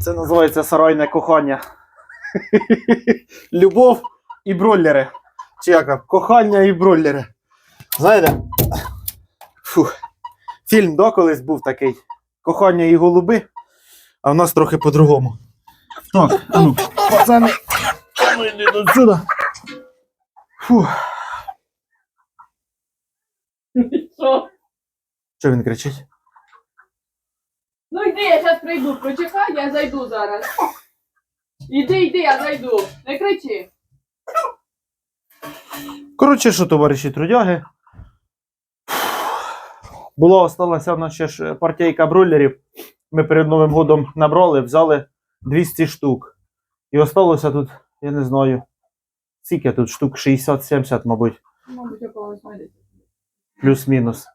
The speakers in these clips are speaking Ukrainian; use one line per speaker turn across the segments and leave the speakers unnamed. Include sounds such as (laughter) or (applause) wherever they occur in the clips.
Це називається сарайне кохання. Любов і бройлери. Чи як? Кохання і бройлери. Знаєте? Фух. Фільм да, колись був такий. Кохання і голуби. А в нас трохи по-другому. Так, а ну, пацани. йди до сюди. Фух.
Що
він кричить?
Ну йди, я зараз прийду. Почекай, я зайду зараз. Іди, йди, я зайду. Не кричи.
Коротше, що, товариші трудяги. Була осталася в нас ще ж партійка бройлерів. Ми перед Новим годом набрали, взяли 200 штук. І осталося тут, я не знаю, скільки тут штук 60-70, мабуть,
Мабуть, якогось знайдеться.
плюс-мінус.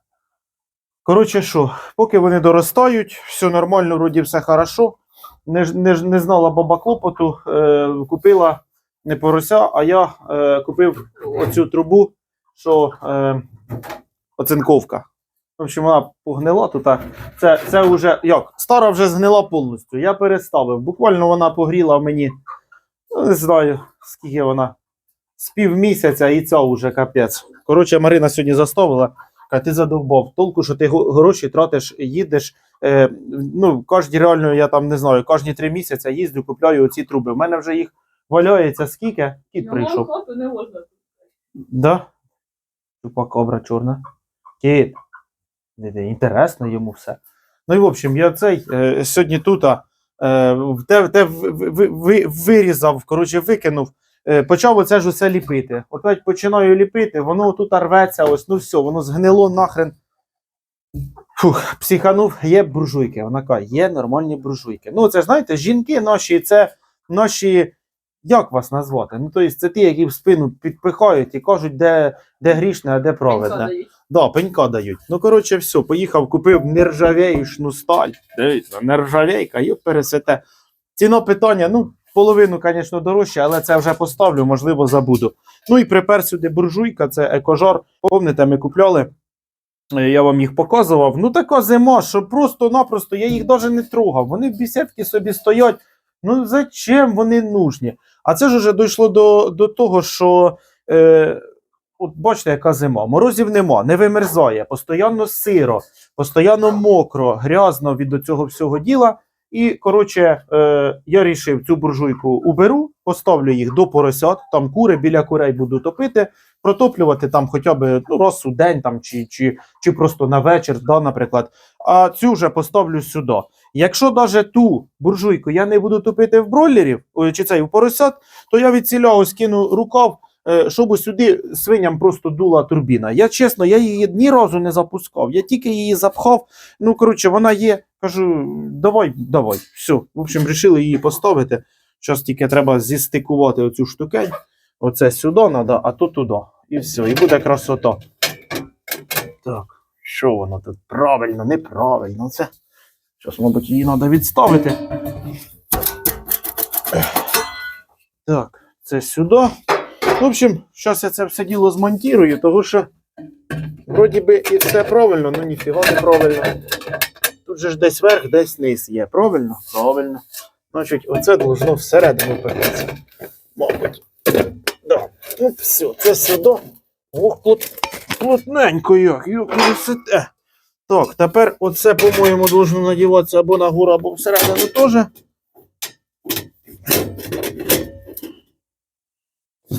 Коротше, що, поки вони доростають, все нормально, вроді все хорошо. Не, не, не знала баба клопоту, е, купила не порося, а я е, купив оцю трубу, що е, оцинковка. В общем, вона погнила тут. Це, це вже як? Стара вже згнила повністю. Я переставив. Буквально вона погріла мені, ну, не знаю, скільки вона. З півмісяця і ця вже капець. Коротше, Марина сьогодні заставила. Каже, ти задовбав. Толку, що ти гроші тратиш, їдеш. Е, ну, кожні реально, я там не знаю, кожні три місяці їздю, купляю оці труби. У мене вже їх валяється скільки? Кіт
Йому
прийшов.
хату не можна.
Да? Тупа кобра чорна. Кіт. Інтересно йому все. Ну і в общем, я цей е, сьогодні тут а, е, те, те вирізав, коротше, викинув. Е, почав оце ж усе ліпити. Опять починаю ліпити, воно тут рветься, ось, ну все, воно згнило нахрен. Фух, психанув, є буржуйки. Вона каже, є нормальні буржуйки. Ну, це знаєте, жінки наші, це наші. Як вас назвати? Ну, тобто, це ті, які в спину підпихають і кажуть, де, де грішне, а де праведне. Да, пенька дають. Ну, коротше, все, поїхав, купив нержавейшну сталь. Дивіться, нержавейка, йоп пересете. Ціна питання, ну, половину, звісно, дорожче, але це вже поставлю, можливо, забуду. Ну і припер сюди буржуйка, це екожар. Помните, ми купляли. е, Я вам їх показував. Ну, така зима, що просто-напросто я їх навіть не трогав. Вони в бісідки собі стоять. Ну, зачем вони нужні? А це ж вже дійшло до, до того, що. Е, От бачите, яка зима. Морозів нема, не вимерзає, постійно сиро, постійно мокро, грязно від цього всього діла. І, коротше, е, я рішив цю буржуйку уберу, поставлю їх до поросят, там кури біля курей буду топити, протоплювати там хоча б ну, раз у день там, чи, чи, чи просто на вечір, да, наприклад. А цю вже поставлю сюди. Якщо навіть ту буржуйку я не буду топити в бройлерів, чи цей в поросят, то я від ціля скину рукав, е, щоб сюди свиням просто дула турбіна. Я чесно, я її ні разу не запускав. Я тільки її запхав. Ну, коротше, вона є. Кажу, давай, давай. Все. В общем, вирішили її поставити. Зараз тільки треба зістикувати оцю штукень. Оце сюди треба, а то туди. І все, і буде красота. Так, що воно тут? Правильно, неправильно. Це. Зараз, мабуть, її треба відставити. Так, це сюди. В общем, зараз я це все діло змонтірую, тому що вроді би і все правильно, ну ніфіга не правильно. Тут же ж десь верх, десь низ є. Правильно? Правильно. Значить, оце должно всередину пихатися. Мабуть. Да. Ну, все, це сюди. Ох, плот, плотненько як, красоте. Так, тепер оце, по-моєму, должно надіватися або на гору, або всередину теж.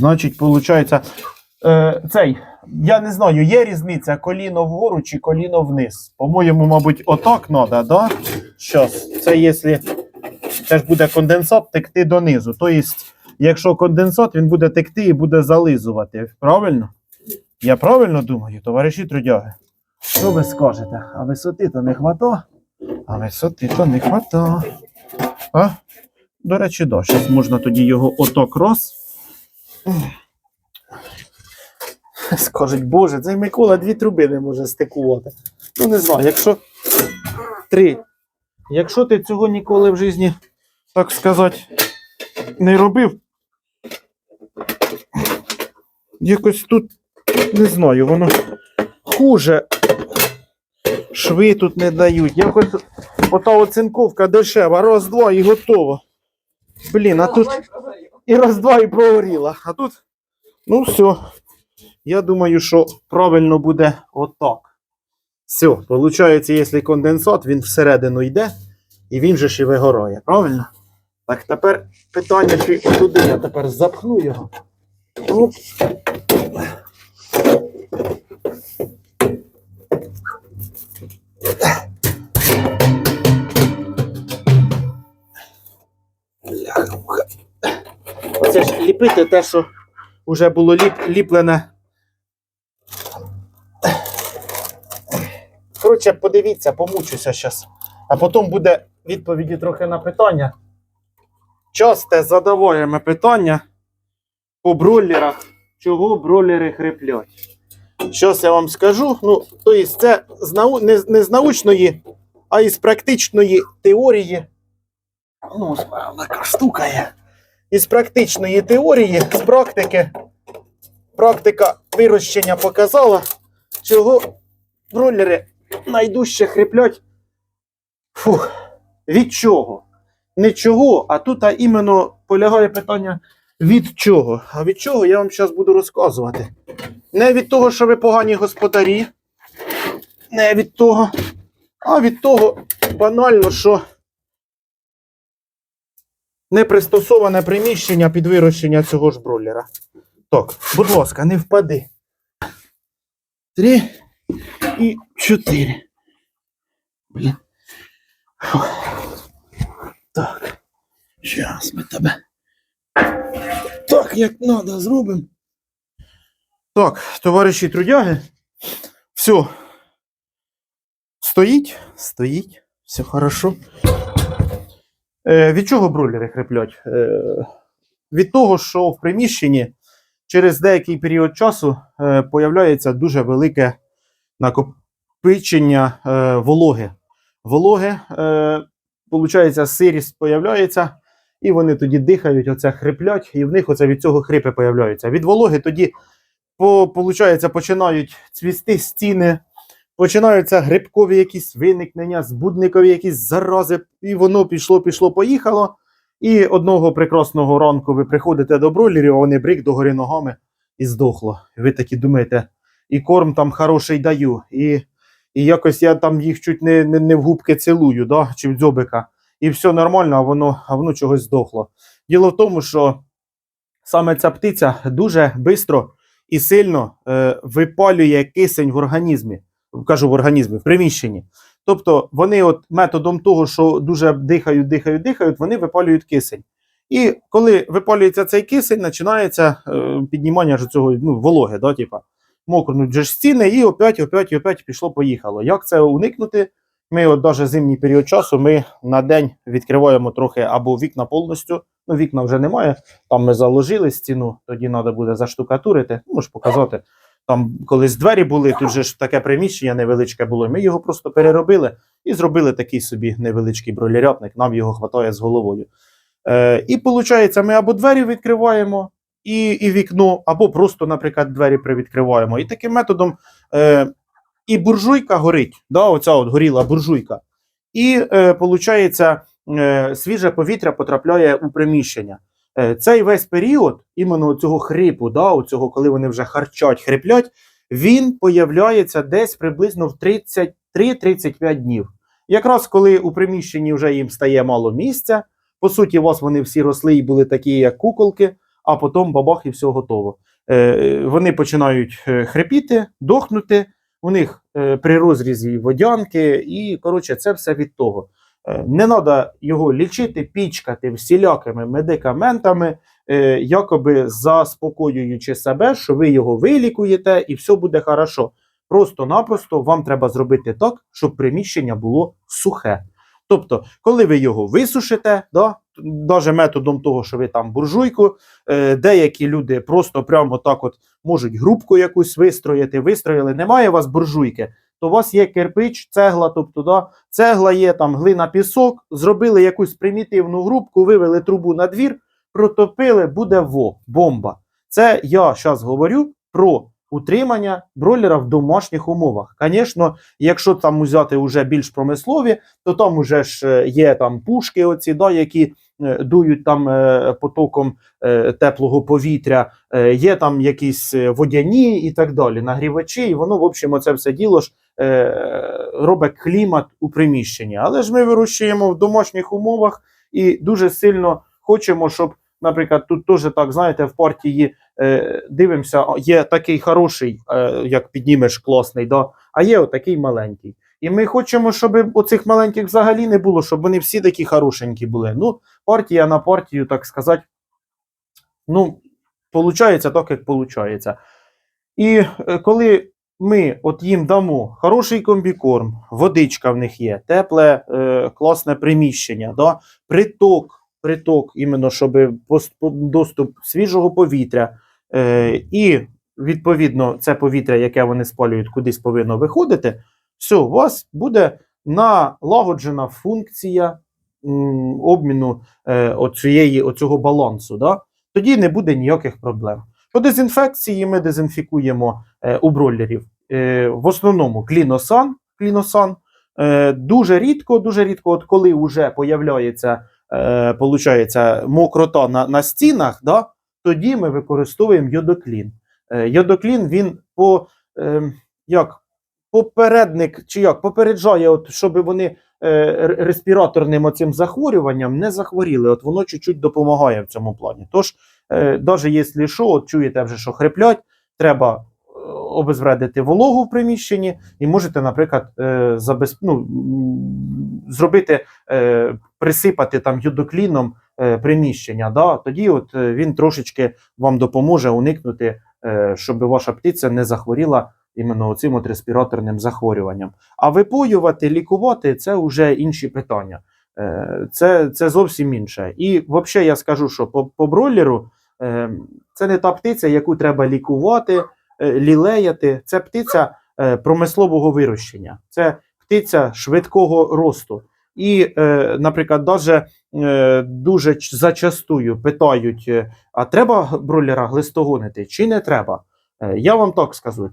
Значить, виходить, е, цей, я не знаю, є різниця коліно вгору чи коліно вниз. По-моєму, мабуть, отак треба, да? Щас, це якщо це ж буде конденсат текти донизу. Тобто, якщо конденсат, він буде текти і буде зализувати. Правильно? Я правильно думаю, товариші трудяги? Що ви скажете? А висоти то не хвата? А висоти то не хвата. А? До речі, да, зараз можна тоді його отак раз. Скажуть, боже, цей Микола дві труби не може стикувати. Ну, не знаю, якщо три. Якщо ти цього ніколи в житті, так сказати, не робив, якось тут не знаю, воно хуже. Шви тут не дають. Якось ота оцинковка дешева, раз, два і готово. Блін, а тут. І раз, два і прогоріла. А тут, ну все. Я думаю, що правильно буде отак. Все, виходить, якщо конденсат, він всередину йде, і він же ж і вигорає, правильно? Так, тепер питання, чи отуди я тепер запхну його. Оп. Бляха-муха. Оце ж ліпити те, що вже було ліп, ліплене. Коротше, подивіться, помучуся зараз. А потім буде відповіді трохи на питання. Часте задаваємо питання по бройлерах, чого бройлери хриплять. Щось я вам скажу. Ну, тобто це з нау... не, не з научної, а із практичної теорії. Ну, справа така штука. Із практичної теорії, з практики. Практика вирощення показала, чого бройлери найдужче хриплять. Фух. Від чого? Не чого, а тут а іменно полягає питання від чого. А від чого я вам зараз буду розказувати. Не від того, що ви погані господарі, не від того, а від того банально, що не пристосоване приміщення під вирощення цього ж бройлера. Так, будь ласка, не впади. Три і чотири. Блін. Так. Зараз ми тебе. Так, як треба, зробимо. Так, товариші трудяги. Все. Стоїть, стоїть, все хорошо. Е, від чого бройлери хриплять? Е, від того, що в приміщенні через деякий період часу е, появляється дуже велике накопичення вологи. Вологи, получається, сирість появляється, і вони тоді дихають, оце хриплять, і в них оце від цього хрипи появляються. Від вологи тоді по, починають цвісти стіни, починаються грибкові якісь виникнення, збудникові якісь зарази, і воно пішло, пішло, поїхало. І одного прекрасного ранку ви приходите до бройлерів, а вони брик догори ногами і здохло. Ви такі думаєте, і корм там хороший даю, і, і якось я там їх чуть не, не, не в губки цілую, да, чи в дзьобика. І все нормально, а воно, а воно чогось здохло. Діло в тому, що саме ця птиця дуже швидко і сильно е, випалює кисень в організмі. Кажу в організмі, в приміщенні. Тобто вони от методом того, що дуже дихають, дихають, дихають, вони випалюють кисень. І коли випалюється цей кисень, починається е, піднімання ж цього ну, вологи, да, типа, мокнуть же стіни, і опять, опять, опять пішло-поїхало. Як це уникнути? Ми, от навіть зимній період часу, ми на день відкриваємо трохи або вікна повністю. Ну, вікна вже немає. Там ми заложили стіну, тоді треба буде заштукатурити. Можеш показати. Там колись двері були, тут же ж таке приміщення невеличке було. Ми його просто переробили і зробили такий собі невеличкий бройлерятник, нам його хватає з головою. Е, і виходить, ми або двері відкриваємо, і, і вікно, або просто, наприклад, двері привідкриваємо. І таким методом е, і буржуйка горить, да, оця от горіла буржуйка. І е, е, свіже повітря потрапляє у приміщення. Е, цей весь період, іменно цього хрипу, да, цього, коли вони вже харчать, хриплять, він появляється десь приблизно в 33-35 днів. Якраз коли у приміщенні вже їм стає мало місця, по суті, у вас вони всі росли і були такі, як куколки, а потім бабах і все готово. Е, вони починають е, хрипіти, дохнути, у них е, при розрізі водянки, і коротше, це все від того. Е, Не треба його лічити, пічкати всілякими медикаментами, е, якоби заспокоюючи себе, що ви його вилікуєте і все буде хорошо. Просто-напросто вам треба зробити так, щоб приміщення було сухе. Тобто, коли ви його висушите, да, навіть методом того, що ви там буржуйку, е, деякі люди просто прямо так от можуть грубку якусь вистроїти, вистроїли, немає у вас буржуйки, то у вас є кирпич, цегла, тобто да, цегла є, там глина, пісок, зробили якусь примітивну грубку, вивели трубу на двір, протопили, буде во, бомба. Це я зараз говорю про утримання бройлера в домашніх умовах. Звісно, якщо там взяти вже більш промислові, то там уже ж е, є там пушки, оці, да, які е, дують там е, потоком теплого повітря, є там якісь водяні і так далі, нагрівачі, і воно, в общем, оце все діло ж е, робить клімат у приміщенні. Але ж ми вирощуємо в домашніх умовах і дуже сильно хочемо, щоб, наприклад, тут теж так, знаєте, в партії е, дивимося, є такий хороший, е, як піднімеш класний, да, а є отакий маленький. І ми хочемо, щоб оцих маленьких взагалі не було, щоб вони всі такі хорошенькі були. Ну, партія на партію, так сказати, ну, виходить так, як виходить. І коли ми от їм дамо хороший комбікорм, водичка в них є, тепле, е, класне приміщення, да? приток, приток, іменно, щоб доступ свіжого повітря. Е, і відповідно це повітря, яке вони спалюють, кудись повинно виходити. Все, у вас буде налагоджена функція м, обміну е, оцієї, оцього балансу. Да? Тоді не буде ніяких проблем. По дезінфекції ми дезінфікуємо е, у бройлерів. Е, в основному кліносан. кліносан. Е, дуже рідко, дуже рідко, от коли вже появляється е, получається, мокрота на, на стінах, да, тоді ми використовуємо йодоклін. Йодоклін він по, як, попередник, чи як, попереджає, от, щоб вони е, респіраторним оцим захворюванням не захворіли. От воно чуть-чуть допомагає в цьому плані. Тож, навіть якщо що, от чуєте вже, що хриплять, треба обезвредити вологу в приміщенні і можете, наприклад, е, забез... ну, зробити, е, присипати там юдокліном е, приміщення. Да? Тоді от він трошечки вам допоможе уникнути, щоб ваша птиця не захворіла іменно цим респіраторним захворюванням. А випоювати, лікувати це вже інші питання. Це, це зовсім інше. І взагалі я скажу, що по, по бройлеру це не та птиця, яку треба лікувати, лілеяти. Це птиця е, промислового вирощення, це птиця швидкого росту. І, е, наприклад, е, дуже зачастую питають: е, а треба бройлера глистогонити чи не треба? Е, Я вам так скажу: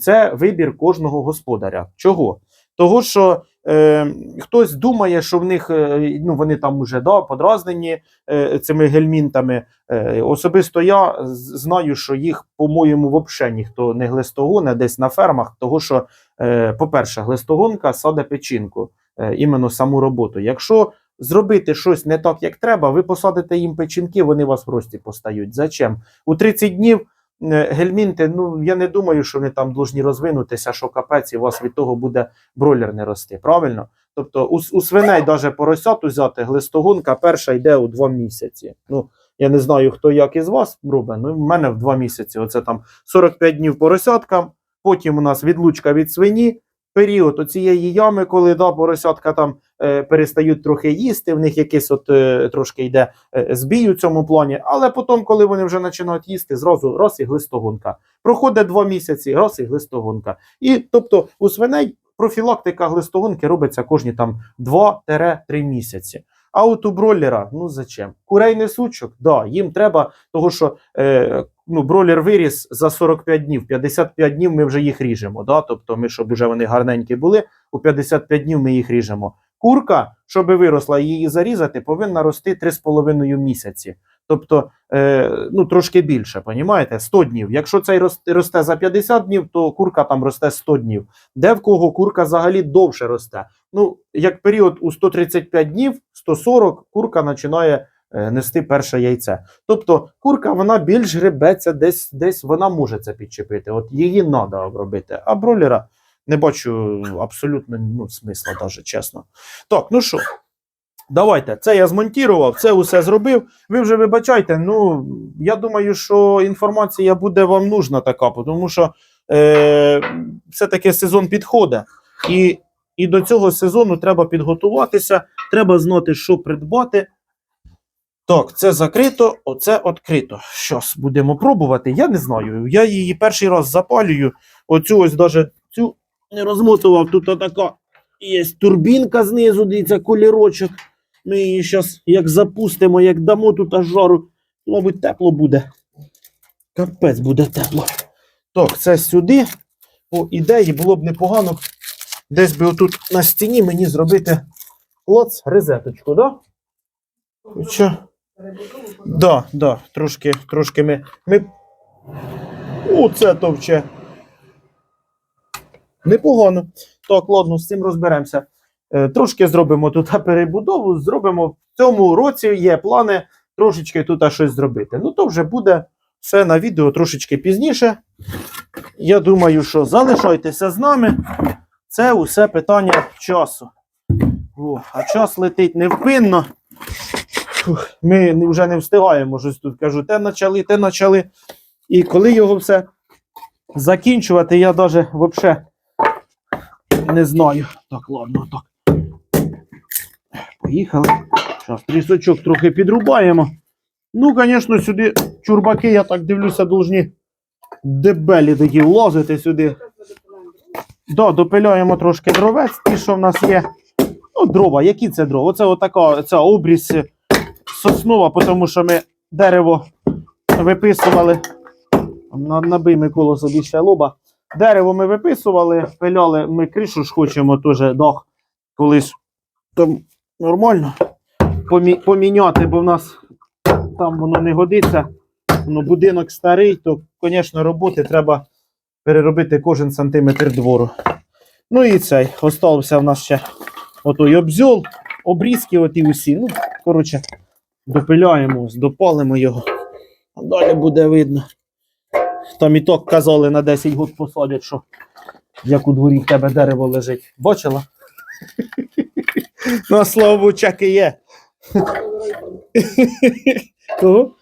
це вибір кожного господаря. Чого? Того, що е, хтось думає, що в них е, ну, вони там уже да, подразнені е, цими гельмінтами. Е, особисто я знаю, що їх, по-моєму, взагалі ніхто не глистогоне десь на фермах, того що, е, по-перше, глистогонка саде печінку, е, іменно саму роботу. Якщо зробити щось не так, як треба, ви посадите їм печінки, вони вас в рості постають. Зачем? У 30 днів гельмінти, ну я не думаю, що вони там должні розвинутися, що капець, і у вас від того буде бройлер не рости. Правильно? Тобто у, у свиней навіть поросят взяти глистогонка перша йде у 2 місяці. Ну, я не знаю, хто як із вас робить, ну в мене в 2 місяці. Оце там 45 днів поросяткам, потім у нас відлучка від свині, період оцієї ями, коли да, поросятка там е, перестають трохи їсти, в них якийсь от е, трошки йде е, збій у цьому плані. Але потім, коли вони вже починають їсти, зразу раз і глистогонка. Проходить 2 місяці, раз і глистогонка. І тобто у свиней профілактика глистогонки робиться кожні там 2-3 місяці. А от у бройлера, ну зачем? Курей несучок, да, їм треба, того що е, ну, бройлер виріс за 45 днів, 55 днів ми вже їх ріжемо. Да? Тобто ми, щоб вже вони гарненькі були, у 55 днів ми їх ріжемо. Курка, щоб виросла її зарізати, повинна рости 3,5 місяці. Тобто, е, ну, трошки більше, понімаєте? 100 днів. Якщо цей росте, за 50 днів, то курка там росте 100 днів. Де в кого курка взагалі довше росте? Ну, як період у 135 днів, 140, курка починає е, нести перше яйце. Тобто курка вона більш гребеться, десь, десь вона може це підчепити. От її треба обробити. А бройлера не бачу абсолютно ну, смисла, навіть чесно. Так, ну що, давайте. Це я змонтував, це усе зробив. Ви вже вибачайте. Ну, я думаю, що інформація буде вам нужна така, тому що е, все-таки сезон підходить. І, і до цього сезону треба підготуватися, треба знати, що придбати. Так, це закрито, оце відкрито. Щас будемо пробувати. Я не знаю. Я її перший раз запалюю. Оцю ось даже не розмотував. Тут така є турбінка знизу, дивіться, колірочок. Ми її зараз як запустимо, як дамо тут аж жару, мабуть, тепло буде. Капець буде тепло. Так, це сюди. По ідеї було б непогано десь би отут на стіні мені зробити клоц розеточку, да? Хоча... Да, да, трошки, трошки ми. ми... Оце товче. Непогано. Так, ладно, з цим розберемося. Е, трошки зробимо тут (laughs) перебудову. Зробимо в цьому році є плани трошечки тут щось зробити. Ну, то вже буде все на відео трошечки пізніше. Я думаю, що залишайтеся з нами. Це усе питання часу. О, а час летить невпинно. Ми вже не встигаємо щось тут. Кажу, те почали, те почали. І коли його все закінчувати, я навіть взагалі не знаю. Так, ладно, так. Поїхали. Зараз трісочок трохи підрубаємо. Ну, звісно, сюди чурбаки, я так дивлюся, должні дебелі такі влазити сюди. Да, допиляємо трошки дровець, ті, що в нас є. Ну, дрова, які це дрова? Оце отака ця обріз соснова, тому що ми дерево виписували. На- Набий Микола собі ще лоба. Дерево ми виписували, пиляли, ми кришу ж хочемо теж дах колись там нормально помі- поміняти, бо в нас там воно не годиться. Ну, будинок старий, то, звісно, роботи треба переробити кожен сантиметр двору. Ну і цей. Остався в нас ще отой обзьол, обрізки оті усі. Ну, коротше, допиляємо, допалимо його. А далі буде видно. Там і так казали на 10 год посадять, що як у дворі в тебе дерево лежить. Бачила? Ну, слава Богу, чаки є. Кого?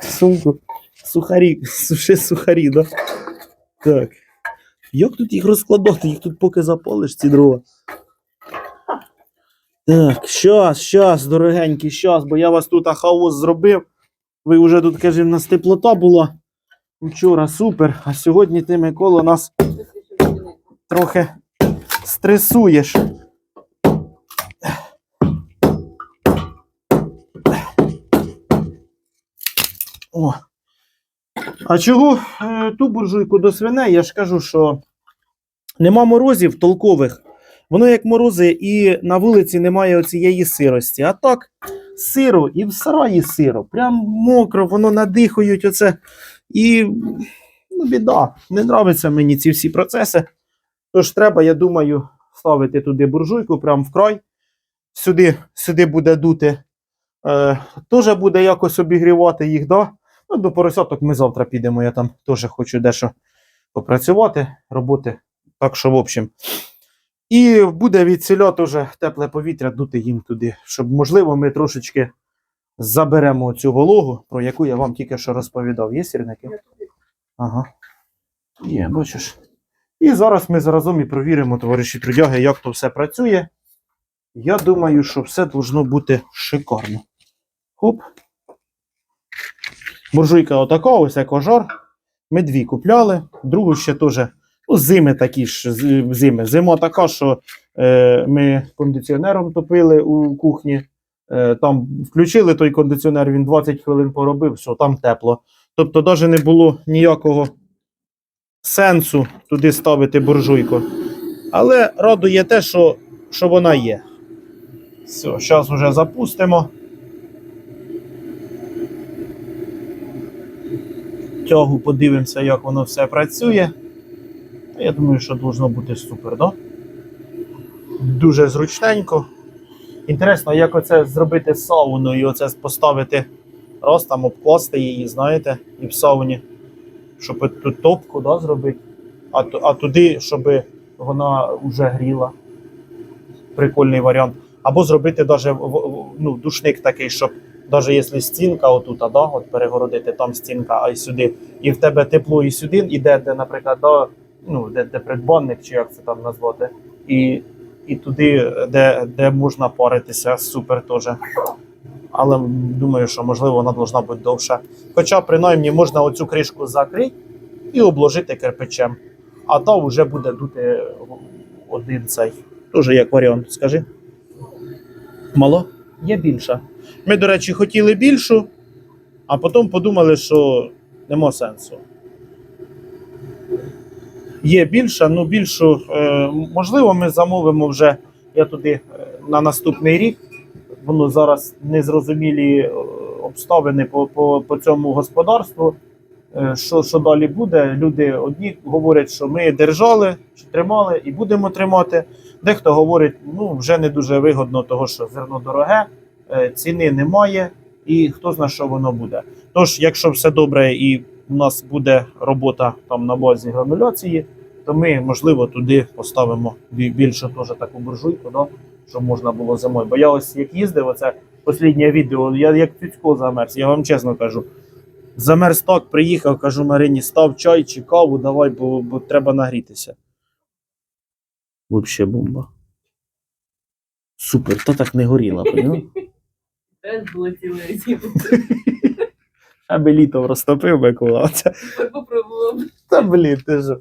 Сумку. Сухарі. Суши сухарі, да? Так. Як тут їх розкладати? Їх тут поки запалиш, ці дрова. Так, щас, щас, дорогенькі, щас, бо я вас тут хаос зробив. Ви вже тут, каже, в нас теплота була. Вчора супер, а сьогодні ти, Микола, нас трохи стресуєш. О. А чого е, ту буржуйку до свиней? Я ж кажу, що нема морозів толкових. Воно як морози, і на вулиці немає оцієї сирості. А так, сиро і в сараї сиро. Прям мокро, воно надихають оце. І ну, біда. Не нравиться мені ці всі процеси. Тож треба, я думаю, ставити туди буржуйку, прям в. Сюди, сюди буде дути. Е, теж буде якось обігрівати їх, да? Ну, до поросяток ми завтра підемо. Я там теж хочу дещо попрацювати, роботи. Так що, в общем. І буде від селя теж тепле повітря дути їм туди, щоб, можливо, ми трошечки заберемо цю вологу, про яку я вам тільки що розповідав. Є сірники? Ага. Є, бачиш. І зараз ми заразом і провіримо, товариші трудяги, як то все працює. Я думаю, що все должно бути шикарно. Хоп. Буржуйка отака, ось як ожар. Ми дві купляли, другу ще теж. Ну, зими такі ж, зими. Зима така, що е, ми кондиціонером топили у кухні. Е, там включили той кондиціонер, він 20 хвилин поробив, все, там тепло. Тобто, навіть не було ніякого сенсу туди ставити буржуйку. Але радує те, що, що вона є. Все, зараз вже запустимо. Тягу подивимося, як воно все працює. Я думаю, що должно бути супер, да? Дуже зручненько. Інтересно, як оце зробити сауну і оце поставити раз там обкласти її, знаєте, і в сауні, щоб тут топку да, зробити, а, ту- а туди, щоб вона вже гріла. Прикольний варіант. Або зробити даже ну, душник такий, щоб навіть якщо стінка отут, да, от перегородити там стінка, а й сюди, і в тебе тепло і сюди іде, де, наприклад, да, ну, де, де придбанник, чи як це там назвати, і, і туди, де, де можна паритися, супер теж. Але думаю, що можливо вона должна бути довша. Хоча, принаймні, можна оцю кришку закрити і обложити кирпичем. А та вже буде дути один цей. Тоже як варіант, скажи. Мало? Є більша. Ми, до речі, хотіли більшу, а потім подумали, що нема сенсу. Є більша, ну більшу, е, можливо, ми замовимо вже я туди е, на наступний рік. Воно зараз незрозумілі е, обставини по, по, по цьому господарству. Що, що далі буде? Люди одні говорять, що ми держали, чи тримали і будемо тримати. Дехто говорить, ну вже не дуже вигодно, того що зерно дороге, ціни немає, і хто знає, що воно буде. Тож, якщо все добре і у нас буде робота там на базі грануляції, то ми, можливо, туди поставимо більше теж таку буржуйку, да? щоб можна було зимою. Бо я ось як їздив, оце останнє відео, я як цюцько замерз, я вам чесно кажу. Замерз так, приїхав, кажу Марині, став чай чи каву, давай, бо, бо треба нагрітися. Вообще бомба. Супер, то так не горіла, поняв? (laughs)
Теж було ціле. (laughs)
Аби літом розтопив Микола. Оце
Попробував.
Та блін, ти ж.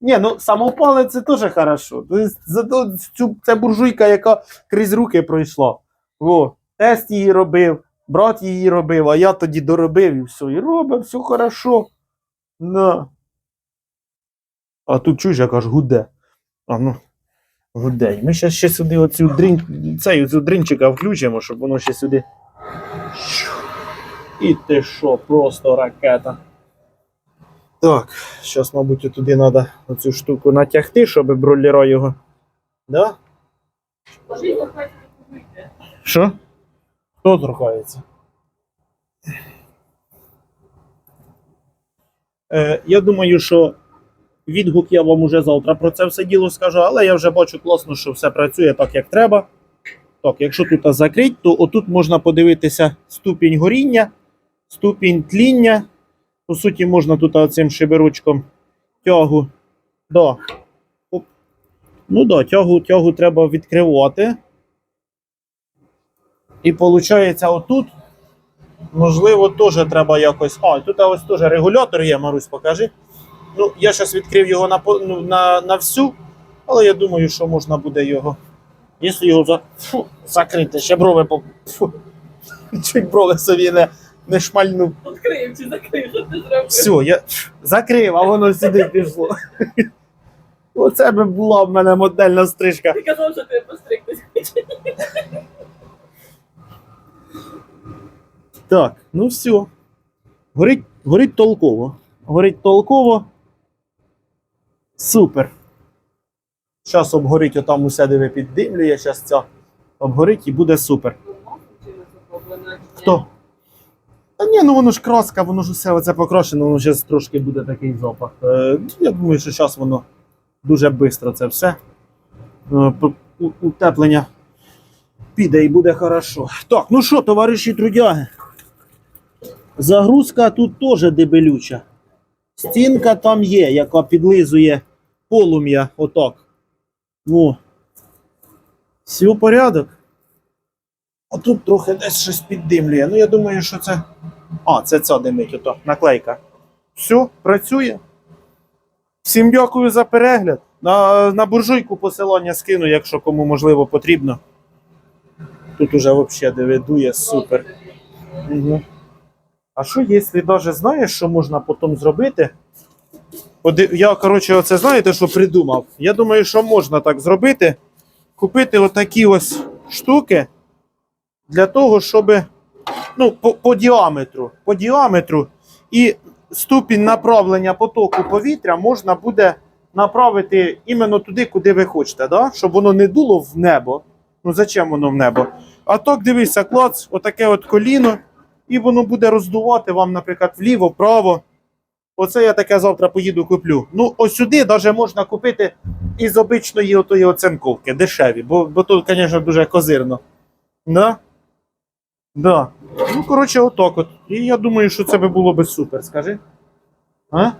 Ні, ну самопалець це теж хорошо. Це буржуйка, яка крізь руки пройшла. О, тест її робив, брат її робив, а я тоді доробив і все. І робив, все хорошо. На. А тут чуєш, як аж гуде. А ну, гуде. Ми ще, ще сюди оцю дрін, цей, оцю дрінчика включимо, щоб воно ще сюди. І ти що, просто ракета. Так, зараз, мабуть, туди треба оцю штуку натягти, щоб бролера його. Да? Що? Хто торкається? Е, я думаю, що відгук я вам уже завтра про це все діло скажу, але я вже бачу класно, що все працює так, як треба. Так, якщо тут закрить, то отут можна подивитися ступінь горіння, ступінь тління. По суті, можна тут цим шиберочком тягу. Да. Ну да, тягу, тягу треба відкривати. І виходить, отут, можливо, теж треба якось. А, тут ось теж регулятор є, Марусь, покажи. Ну, я зараз відкрив його на, ну, на, на всю, але я думаю, що можна буде його. Якщо його за... Фу, закрити, ще брови по. (laughs) Чуть брови собі не, не шмальнув.
Відкрив чи закрив, що ти зробив?
Все, я закрив, а воно сюди пішло. Оце би була в мене модельна стрижка.
Ти казав, що ти постригтись хочеш.
Так, ну все. Горить, горить толково. Горить толково. Супер. Зараз обгорить отам усе, де ви піддимлює, зараз ця обгорить і буде супер. Хто? Та ні, ну воно ж краска, воно ж усе оце покрашено, воно зараз трошки буде такий запах. Е, я думаю, що зараз воно дуже швидко це все. Е, утеплення піде і буде хорошо. Так, ну що, товариші трудяги? Загрузка тут теж дебелюча. Стінка там є, яка підлизує полум'я отак. О. Все порядок. А тут трохи десь щось піддимлює. Ну, я думаю, що це. А, це ця димить, ото, наклейка. Все, працює. Всім дякую за перегляд. На, на буржуйку посилання скину, якщо кому можливо потрібно. Тут уже взагалі дивидує, супер. Угу. А що, якщо навіть знаєш, що можна потім зробити? Я, коротше, оце знаєте, що придумав? Я думаю, що можна так зробити. Купити отакі ось штуки для того, щоб ну, по, по діаметру, по діаметру і ступінь направлення потоку повітря можна буде направити іменно туди, куди ви хочете, да? щоб воно не дуло в небо. Ну зачем воно в небо? А так дивися, клац, отаке от коліно, і воно буде роздувати вам, наприклад, вліво, вправо. Оце я таке завтра поїду куплю. Ну, ось сюди навіть можна купити із обичної отої оцинковки, дешеві, бо, бо тут, звісно, дуже козирно. Да? Да. Ну, коротше, отак от. І я думаю, що це би було би супер, скажи. А?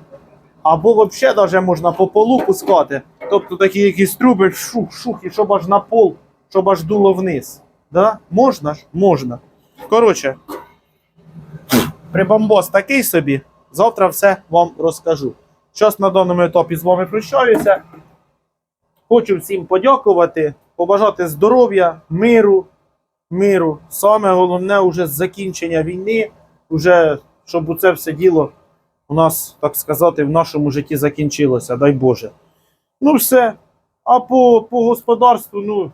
Або взагалі навіть можна по полу пускати. Тобто такі якісь труби, шух, шух, і щоб аж на пол, щоб аж дуло вниз. Да? Можна ж? Можна. Коротше, прибамбос такий собі. Завтра все вам розкажу. Зараз на даному етапі з вами прощаюся. Хочу всім подякувати, побажати здоров'я, миру, миру. Саме головне уже закінчення війни, уже щоб це все діло у нас, так сказати, в нашому житті закінчилося. Дай Боже. Ну, все. А по, по господарству, ну,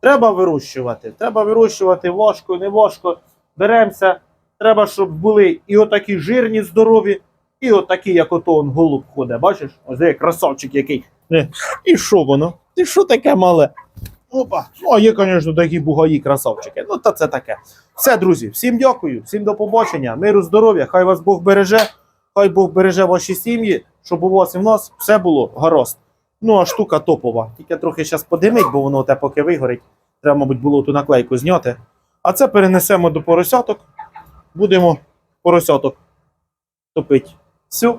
треба вирощувати. Треба вирощувати важко, не важко. Беремося. Треба, щоб були і отакі жирні, здорові, і отакі, як ото он голуб ходить. Бачиш? Ось де красавчик який. Е, І що воно? І що таке мале? Опа. Ну, а є, звісно, такі бугаї красавчики. Ну, та це таке. Все, друзі, всім дякую, всім до побачення, миру, здоров'я, хай вас Бог береже, хай Бог береже ваші сім'ї, щоб у вас і в нас все було гаразд. Ну, а штука топова. Тільки трохи зараз подимить, бо воно те поки вигорить. Треба, мабуть, було ту наклейку зняти. А це перенесемо до поросяток. Будемо поросяток топити. Все,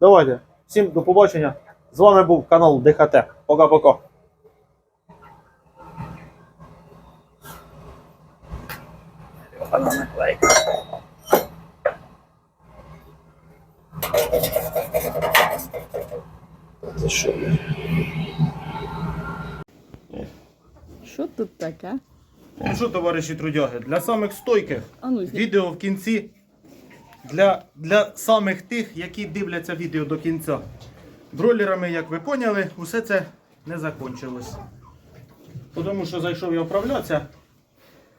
давайте. Всім до побачення. З вами був канал ДХТ. Пока-пока. Це що?
Що тут таке?
Ну що, товариші трудяги, для самих стойких
А ну, зні-
відео в кінці. Для, для самих тих, які дивляться відео до кінця. Бройлерами, як ви поняли, усе це не закончилось. Тому що зайшов я вправлятися,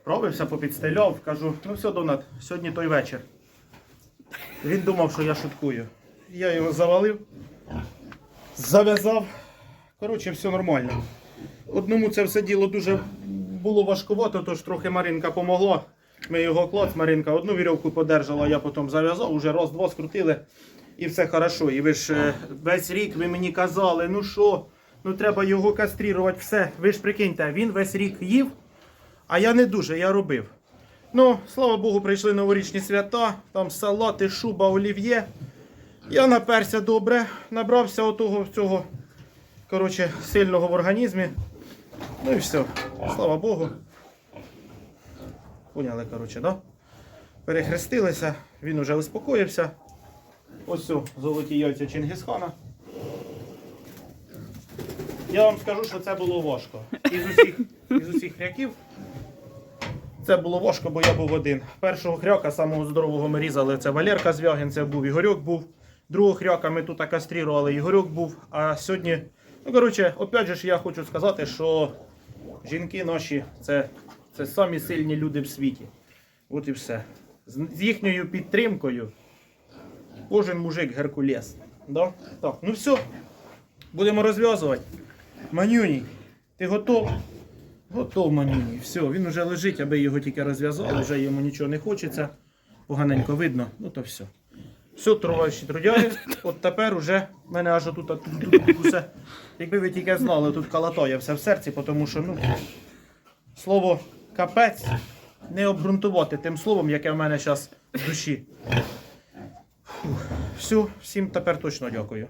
правився, попідстеляв, кажу, ну все, Донат, сьогодні той вечір. Він думав, що я шуткую. Я його завалив, зав'язав. Коротше, все нормально. Одному це все діло дуже було важкувато, тож трохи Маринка помогла. Ми його клоц, Маринка одну вірьовку подержала, я потім зав'язав, уже раз-два скрутили і все хорошо. І ви ж е, весь рік ви мені казали, ну що, ну треба його каструвати, все. Ви ж прикиньте, він весь рік їв, а я не дуже, я робив. Ну, слава Богу, прийшли новорічні свята, там салати, шуба, олів'є. Я наперся добре, набрався отого цього коротше, сильного в організмі. Ну і все. Слава Богу. Поняли, коротше, да? Перехрестилися, він уже успокоївся. Ось все, золоті яйця Чингисхана. Я вам скажу, що це було важко. Із усіх, із усіх хряків це було важко, бо я був один. Першого хряка, самого здорового ми різали, це Валерка Звягин, це був Ігорьок був. Другого хряка ми тут кастрували, Ігорьок був. А сьогодні, ну коротше, опять же я хочу сказати, що жінки наші це, це самі сильні люди в світі. От і все. З, їхньою підтримкою кожен мужик Геркулес. Да? Так, ну все. Будемо розв'язувати. Манюній, ти готов? Готов, Манюній. Все, він вже лежить, аби його тільки розв'язали, вже йому нічого не хочеться. Поганенько видно, ну то все. Все, товариші трудяги, от тепер уже в мене аж тут, тут, тут, тут усе. Якби ви тільки знали, тут калатає все в серці, тому що ну, слово капець не обґрунтувати тим словом, яке в мене зараз в душі. Все, всім тепер точно дякую.